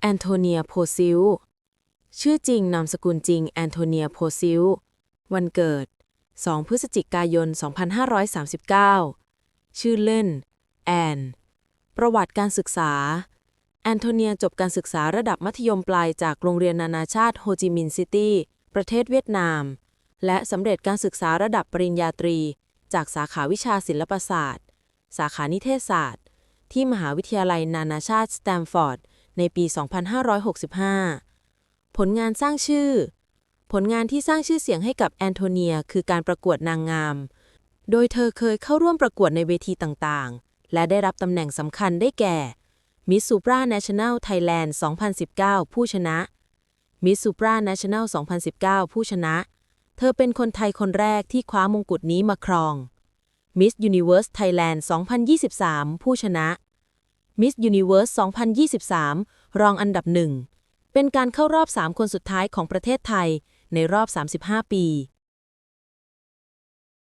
แอนโทเนียโพซิลชื่อจริงนามสกุลจริงแอนโทเนียโพซิลวันเกิด 2 พฤศจิกายน 2539 ชื่อเล่น แอน ประวัติการศึกษา แอนโทเนียจบการศึกษาระดับมัธยมปลายจากโรงเรียนนานาชาติโฮจิมินห์ซิตี้ ประเทศเวียดนาม และสำเร็จการศึกษาระดับปริญญาตรี จากสาขาวิชาศิลปศาสตร์ สาขานิเทศศาสตร์ ที่มหาวิทยาลัยนานาชาติสแตมฟอร์ด ในปี 2565 ผลงานสร้างชื่อ ผลงานที่สร้างชื่อเสียงให้กับแอนโทเนียคือการประกวดนางงาม โดยเธอเคยเข้าร่วมประกวดในเวทีต่างๆ และได้รับตำแหน่งสำคัญได้แก่ Miss Supra National Thailand 2019 ผู้ชนะ Miss Supra National 2019 ผู้ชนะ เธอเป็นคนไทยคนแรกที่คว้ามงกุฎนี้มาครอง Miss Universe Thailand 2023 ผู้ชนะ Miss Universe 2023 รองอันดับหนึ่ง เป็นการเข้ารอบ 3 คนสุดท้ายของประเทศไทยในรอบ 35 ปี